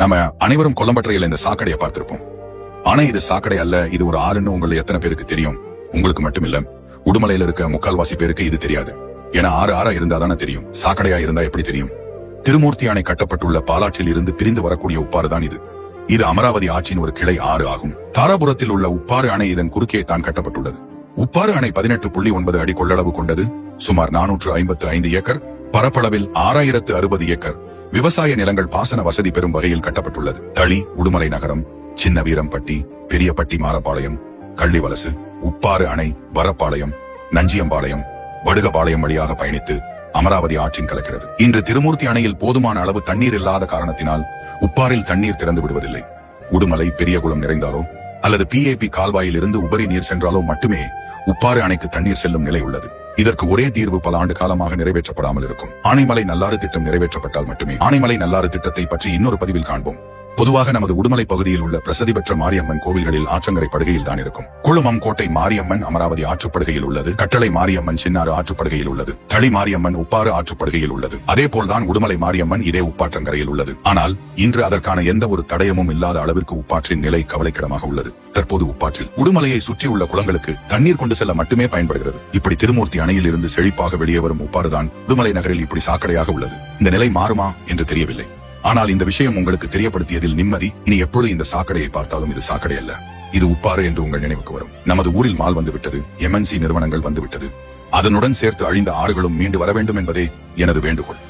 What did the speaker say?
நம்ம அனைவரும் கொல்லம்பற்றையில் இந்த சாக்கடையை பார்த்திருப்போம். ஆனா இது சாக்கடை அல்ல இது ஒரு ஆறுன்னு உங்களை எத்தனை பேருக்கு தெரியும்? உங்களுக்கு மட்டும் இல்ல உடுமலையில இருக்க முக்கால்வாசி பேருக்கு இது தெரியாது. ஏன்னா ஆறு ஆறா இருந்தா தானே தெரியும். சாக்கடையா இருந்தா எப்படி தெரியும்? திருமூர்த்தி அணை கட்டப்பட்டுள்ள பாலாற்றில் இருந்து பிரிந்து வரக்கூடிய உப்பாறு தான் இது. இது அமராவதி ஆற்றின் ஒரு கிளை ஆறு ஆகும். தாராபுரத்தில் உள்ள உப்பாறு அணை இதன் குறுக்கே தான் கட்டப்பட்டுள்ளது. உப்பாறு அணை பதினெட்டு புள்ளி ஒன்பது அடி கொள்ளளவு கொண்டது சுமார் நானூற்று ஐம்பத்து ஐந்து ஏக்கர். பரப்பளவில் ஆறாயிரத்து அறுபது ஏக்கர் விவசாய நிலங்கள் பாசன வசதி பெறும் வகையில் கட்டப்பட்டுள்ளது. தளி உடுமலை நகரம் சின்ன வீரம்பட்டி பெரியப்பட்டி மாரப்பாளையம் கள்ளிவலசு உப்பாறு அணை வரப்பாளையம் நஞ்சியம்பாளையம் வடுகபாளையம் வழியாக பயணித்து அமராவதி ஆற்றின் கலக்கிறது. இன்று திருமூர்த்தி அணையில் போதுமான அளவு தண்ணீர் இல்லாத காரணத்தினால் உப்பாரில் தண்ணீர் திறந்து விடுவதில்லை. உடுமலை பெரியகுளம் நிறைந்தாலோ அல்லது பிஏபி கால்வாயில் இருந்து உபரி நீர் சென்றாலோ மட்டுமே உப்பாறு அணைக்கு தண்ணீர் செல்லும் நிலை உள்ளது. இதற்கு ஒரே தீர்வு பல ஆண்டு காலமாக நிறைவேற்றப்படாமல் இருக்கும். ஆனைமலை நல்லாறு திட்டம் நிறைவேற்றப்பட்டால் மட்டுமே ஆனைமலை நல்லாறு திட்டத்தை பற்றி இன்னொரு பதிவில் காண்போம். பொதுவாக நமது உடுமலை பகுதியில் உள்ள பிரசித்தி பெற்ற மாரியம்மன் கோவில்களில் ஆற்றங்கரை படுகையில் தான் இருக்கும். குழுமம் கோட்டை மாரியம்மன் அமராவதி ஆற்றுப்படுகையில் உள்ளது. கட்டளை மாரியம்மன் சின்னாறு ஆற்றுப்படுகையில் உள்ளது. தளி மாரியம்மன் உப்பாறு ஆற்றுப்படுகையில் உள்ளது. அதே போல்தான் உடுமலை மாரியம்மன் இதே உப்பாற்றங்கரையில் உள்ளது. ஆனால் இன்று அதற்கான எந்த ஒரு தடயமும் இல்லாத அளவிற்கு உப்பாற்றின் நிலை கவலைக்கிடமாக உள்ளது. தற்போது உப்பாற்றில் உடுமலையை சுற்றியுள்ள குளங்களுக்கு தண்ணீர் கொண்டு செல்ல மட்டுமே பயன்படுகிறது. இப்படி திருமூர்த்தி அணையில் இருந்து செழிப்பாக வெளியே வரும் உப்பாறுதான் உடுமலை நகரில் இப்படி சாக்கடையாக உள்ளது. இந்த நிலை மாறுமா என்று தெரியவில்லை. ஆனால் இந்த விஷயம் உங்களுக்கு தெரியப்படுத்தியதில் நிம்மதி. இனி எப்பொழுது இந்த சாக்கடையை பார்த்தாலும் இது சாக்கடை அல்ல. இது உப்பாறு என்று உங்கள் நினைவுக்கு வரும். நமது ஊரில் மால் வந்துவிட்டது எம்என்சி நிறுவனங்கள் வந்துவிட்டது அதனுடன் சேர்த்து அழிந்த ஆறுகளும் மீண்டு வர வேண்டும் என்பதே எனது வேண்டுகோள்.